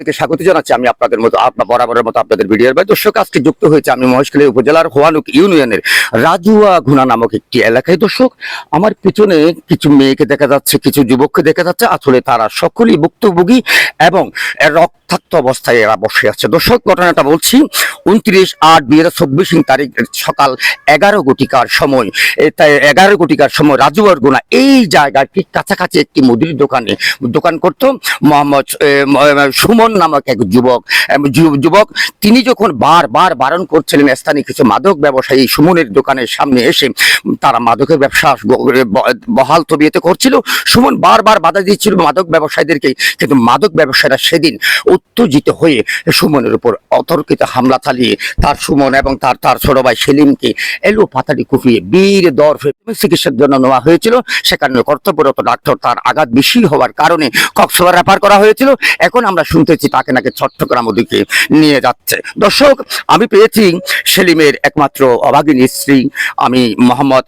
থেকে স্বাগত জানাচ্ছি। আমি আপনাদের মতো, আপনার বরাবরের মতো আপনাদের ভিডিওর ভাই দর্শক, আজকে যুক্ত হয়েছে আমি মহেশখালী উপজেলার হোয়ানুক ইউনিয়নের রাজুয়া ঘুনা নামক একটি এলাকায়। দর্শক, আমার পিছনে কিছু মেয়েকে দেখা যাচ্ছে, কিছু যুবককে দেখা যাচ্ছে। আসলে তারা সকলেই ভুক্তভোগী এবং রক্তাক্ত অবস্থায় এরা বসে আছে। দর্শক, ঘটনাটা বলছি, উনত্রিশ আট দুই হাজার চব্বিশ তারিখ সকাল এগারো ঘটিকার সময়। তাই এগারো ঘটিকার সময় রাজুয়ার গুনা এই জায়গায় ঠিক কাছাকাছি একটি মুদির দোকানে দোকান করতো। মোহাম্মদ সুমন নামক এক যুবক যুবক। তিনি যখন বারবার বারণ করছিলেন স্থানীয় কিছু মাদক ব্যবসায়ী সুমনের দোকানের সামনে এসে তারা মাদকের ব্যবসা বহাল তবিয়েতে করছিল। সুমন বারবার বাধা দিচ্ছিল মাদক ব্যবসায়ীদেরকে, কিন্তু মাদক ব্যবসায়ীরা সেদিন উত্তেজিত হয়ে সুমনের উপর অতর্কিত হামলা চালিয়ে তার সুমন এবং তার তার ছোট ভাই সেলিমকে এলো পাতারি কুপিয়ে বীর দর চিকিৎসার জন্য নেওয়া হয়েছিল। সেখানে কর্তব্যরত ডাক্তার তার আঘাত বেশি হওয়ার কারণে কক্সবাজার রেফার করা হয়েছিল। এখন আমরা শুনতেছি তাকে নাকি চট্টগ্রাম ওদিকে নিয়ে যাচ্ছে। দর্শক, আমি পেয়েছি সেলিমের একমাত্র অভাগিনী স্ত্রী। আমি মোহাম্মদ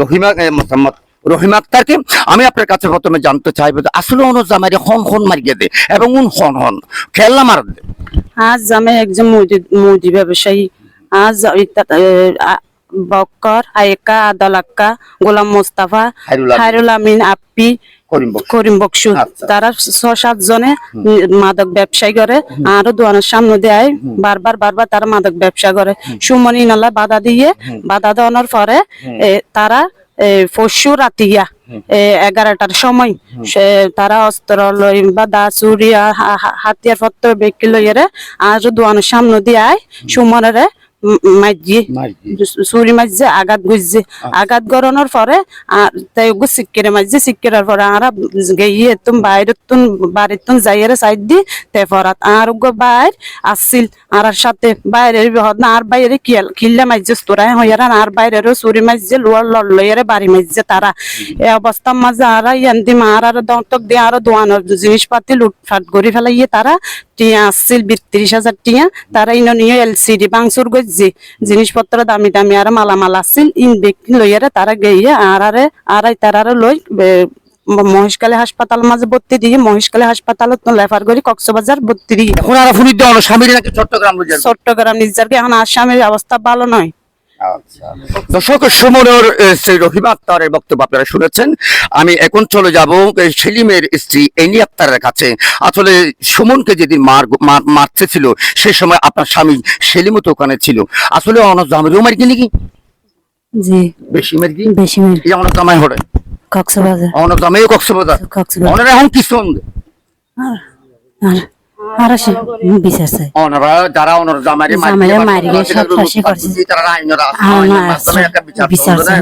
রহিমা মোহাম্মদ রহিম আক্তারকে আমি আপনার কাছে প্রথমে জানতে চাইব যে আসলে অনুজামারি হন হন মারিয়ে দে এবং উন হন হন খেলনা মার দে। আজ আমি একজন মুদি মুদি ব্যবসায়ী। আজ বক্কর আয়েকা আদালাক্কা গোলাম মোস্তাফা হায়রুল আমিন। আপ্পি করিম বক্স। আচ্ছা। তারা ছ সাত জনে মাদক ব্যবসায়ী করে। আরও দোয়ানের সামনে দেয়। বারবার বারবার তারা মাদক ব্যবসা করে। সুমনি নালা বাধা দিয়ে বাধা দেওয়ানোর পরে তারা পরশু রাতিয়া এগারোটার সময়। তারা অস্ত্র লই বা দা চুরি হাতিয়ার পত্র বেকি লইয়ারে আর দোয়ানোর সামনে দিয়ে আয়। সুমনেরে মাইজি চুরি মাঝে আঘাত গুজছে আঘাত গরনের পরে তাই ওগো সিক্কেরে মাঝে সিক্কেরার পরে আর গিয়ে তুম বাইরে তুন বাড়ির তুন যাইয়ের সাইড দি তে পরাত আর ওগো বাইর আসছিল আর সাথে বাইরে বিহদ না আর বাইরে কিয়াল কিল্লা মাঝে তোরা হইয়ার আর বাইরেরও চুরি মাঝে লোয়ার লড় লইয়ারে বাড়ি মাঝে তারা। এই অবস্থার মাঝে আর ইয়ান্দি মার আর দন্তক দিয়ে আর দোয়ানোর জিনিসপাতি লুটফাট করে ফেলাইয়ে তারা টিয়া আসছিল বিত্রিশ হাজার টিয়া। তারা ইন নিয়ে এলসিডি বাংসুর গজ্জি জিনিসপত্র দামি দামি আর মালামাল আসছিল। ইন ব্যক্তি লইয়ারে তারা গেয়ে আর আরে আড়াই তারারে লই বে- ম- মহেশখালী হাসপাতাল মাঝে ভর্তি দিয়ে মহেশকালী হাসপাতালত লেফার করি কক্সবাজার ভর্তি দিয়ে। এখন আর স্বামীর নাকি চট্টগ্রাম চট্টগ্রাম নিজের এখন আসামের অবস্থা ভালো নয়। দর্শক সুমনের সেই রহিমা আক্তারের বক্তব্য আপনারা শুনেছেন। আমি এখন চলে যাব সেলিমের স্ত্রী এনি আক্তারের কাছে। আসলে সুমনকে যেদিন মার মার- ছিল সে সময় আপনার স্বামী সেলিমও তো ওখানে ছিল। আসলে অনজ জামাইও মারি কি? নাকি জি। বেশি মারি কি বেশি মিল অনজ জামাই হরে। কক্সবাজার। অনজ জামাইও কক্সবাজার। কক্সবাজার। এখন কি শুন আর আর বিচার চাই অনারা যারা অনর জামাইরে জামাইরে মারি সব ফাঁসি করছে। তারা আইনরা আছে, আর আইনের না মাধ্যমে একটা বিচার বিচার চাই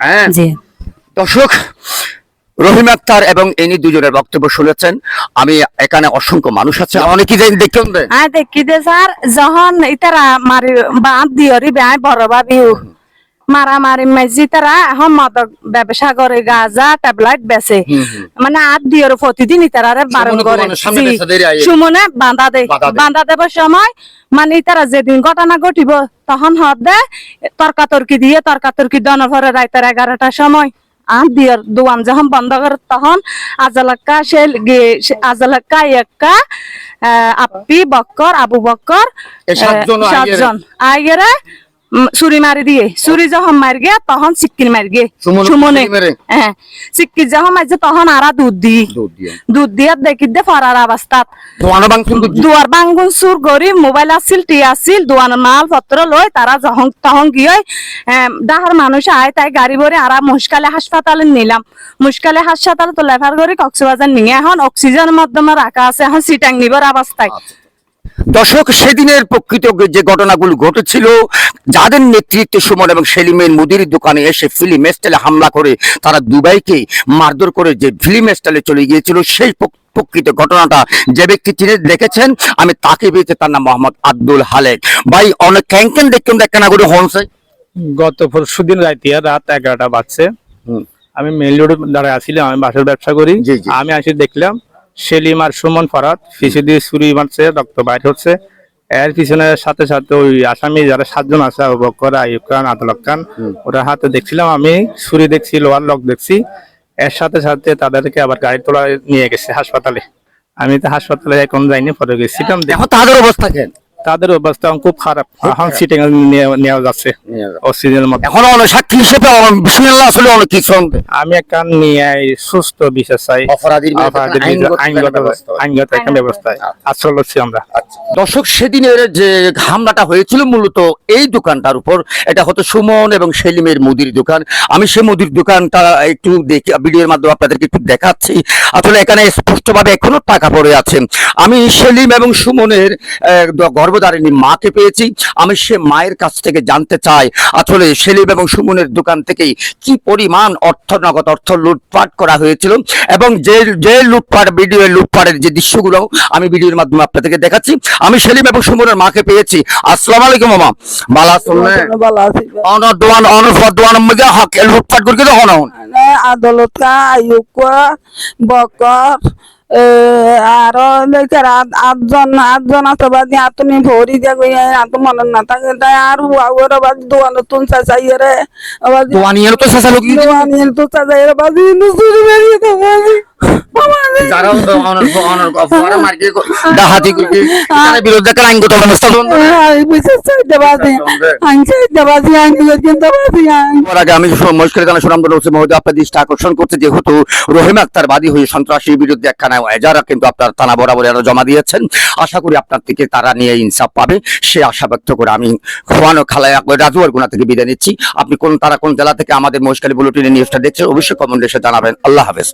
হ্যাঁ। জি। দর্শক রহিম আক্তার এবং এনি দুজনের বক্তব্য শুনেছেন। আমি এখানে অসংখ্য মানুষ আছে অনেকে দেখুন আয় দেখি দে স্যার যখন ইতারা মারি বাঁধ বেআই বড় ভাবিও মারামারি মেজি তারা এখন মাদক ব্যবসা করে গাঁজা ট্যাবলেট বেচে। মানে আর দিয়র প্রতিদিন ইতারারে বারণ করে। সামনে বাঁধা দেয়। বাঁধা দেবার সময় মানে ইতারা যেদিন ঘটনা ঘটিব তখন হদ দেয় তর্কাতর্কি দিয়ে তর্কাতর্কি দনের পরে রাইতের এগারোটার সময় আর দিয়র দোয়ান যখন বন্ধ করে তখন আজালাক্কা সে আজালাক্কা একা আপি বক্কর আবু বক্কর সাতজন আইয়েরে। ছুরি মারি দিয়ে। ছুরি যখন মারি গে তখন সিক্কির মারি গে সুমনে? হ্যাঁ সিক্কির যখন মারছে তখন আরা দুধ দি দুধ দিয়ে। দেখি দে ফরার অবস্থাত দোয়ানো বাংশুন দুয়ার বাঙ্গুন সুর গরি মোবাইল আছিল টি আছিল দোয়ানের মাল পত্র লই তারা যখন তখন গিয়ে ডাহার মানুষ আয় তাই গাড়ি ভরে আরা মুশকালে হাসপাতালে নিলাম। মুশকালে হাসপাতালে তো লেফার করে কক্সবাজার নিয়ে এখন অক্সিজেন মাধ্যমে রাখা আছে এখন সিটাং নিবার অবস্থায় দর্শক সেদিনের প্রকৃত যে ঘটনাগুলো ঘটেছিল যাদের নেতৃত্বে সুমন এবং সেলিমের মুদির দোকানে এসে ফিল্ম স্টাইলে হামলা করে তারা দুবাইকে মারধর করে যে ফিল্ম স্টাইলে চলে গিয়েছিল সেই প্রকৃত ঘটনাটা যে ব্যক্তি চিনে দেখেছেন আমি তাকে পেয়েছি তার নাম মোহাম্মদ আব্দুল হালেক। ভাই অনেক ক্যাঙ্কেন দেখতেন দেখেন করে হনসে গত পরশু দিন রাতিয়া রাত এগারোটা বাজছে। আমি মেইন রোডে দাঁড়ায় আছিলাম আমি বাসের ব্যবসা করি। আমি আসি দেখলাম সেলিম আর সুমন ফরাত পিছু দিয়ে ছুরি মারছে রক্ত বাইর হচ্ছে। এর পিছনে সাথে সাথে ওই আসামি যারা সাতজন আছে আবু বকর আইব খান আতলক খান ওরা হাতে দেখছিলাম আমি ছুরি দেখছি লোহার লক দেখছি। এর সাথে সাথে তাদেরকে আবার গাড়ি তোলা নিয়ে গেছে হাসপাতালে। আমি তো হাসপাতালে এখন যাইনি ফটো গেছিলাম দেখো তাদের অবস্থা কেন? তাদের অবস্থা খুব খারাপ। এখন সিটিং নেওয়া যাচ্ছে। অক্সিজেনের মধ্যে। এখন অনেক সাক্ষী হিসেবে বিসমিল্লাহ আসলে অনেক কিছু। আমি একটা নিয়ে সুস্থ বিশ্বাস চাই। অপরাধীর বিরুদ্ধে আইনগত আইনগত ব্যবস্থা আইনগত একটা ব্যবস্থায় আশ্রয় লচ্ছি আমরা। দর্শক সেদিনের যে হামলাটা হয়েছিল মূলত এই দোকানটার উপর এটা হতো সুমন এবং সেলিমের মুদির দোকান। আমি সেই মুদির দোকানটা একটু দেখি ভিডিওর মাধ্যমে আপনাদেরকে একটু দেখাচ্ছি। আসলে এখানে স্পষ্টভাবে এখনও টাকা পড়ে আছে। আমি সেলিম এবং সুমনের আহ, গর্ভধারিণী মাকে পেয়েছি। আমি সে মায়ের কাছ থেকে জানতে চাই আসলে সেলিম এবং সুমনের দোকান থেকে কি পরিমাণ অর্থ নগদ অর্থ লুটপাট করা হয়েছিল এবং যে যে লুটপাট ভিডিও লুটপাটের যে দৃশ্যগুলো আমি ভিডিওর মাধ্যমে আপনাদেরকে দেখাচ্ছি আমি সেলিম এবং সুমনের মাকে পেয়েছি। আসসালামু আলাইকুম মামা। বালা শুনলে? ভালো আছি। অনর দোয়ান অনর ফর দোয়ান মধ্যে হক লুটপাট করে তো হন হন। আদালত আয়ুক বকর আর লেখার আটজন আটজন আছে বাদি আতুনি ভরি যাবে আত মনে না থাকে তাই আর হুয়া ওরা বাদি দোয়ানো তুন চাচাই রে বাদি দোয়ানি এলো তো শেষা লোক দোয়ানি তো চাচাই রে বাদি নুসুরি বেরিয়ে তো বাদি। যারা অনর অনর ফর মার্কে ডাহাতি বিরুদ্ধে আইনগত ব্যবস্থা গ্রহণ করে। আই বিশেষ চাইতে বাদি আইন চাইতে বাদি আইন কিন্তু বাদি আইন এর আগে আমি মস্করি থানা সুনামগঞ্জ ওসি মহোদয় আপনার দৃষ্টি আকর্ষণ করতে যেহেতু রহিম আক্তার বাদী হয়ে সন্ত্রাসীর বিরুদ্ধে একখানা এজারা কিন্তু আপনার থানা বরাবর এরা জমা দিয়েছেন। আশা করি আপনার থেকে তারা নিয়ে ইনসাফ পাবে সে আশা ব্যক্ত করে আমি খোয়ানো খালায় রাজুয়ার গুণা থেকে বিদায় নিচ্ছি। আপনি কোন তারা কোন জেলা থেকে আমাদের মহেশখালী বুলেটিনের নিউজটা দেখছেন অবশ্যই কমেন্ট এসে জানাবেন। আল্লাহ হাফেজ।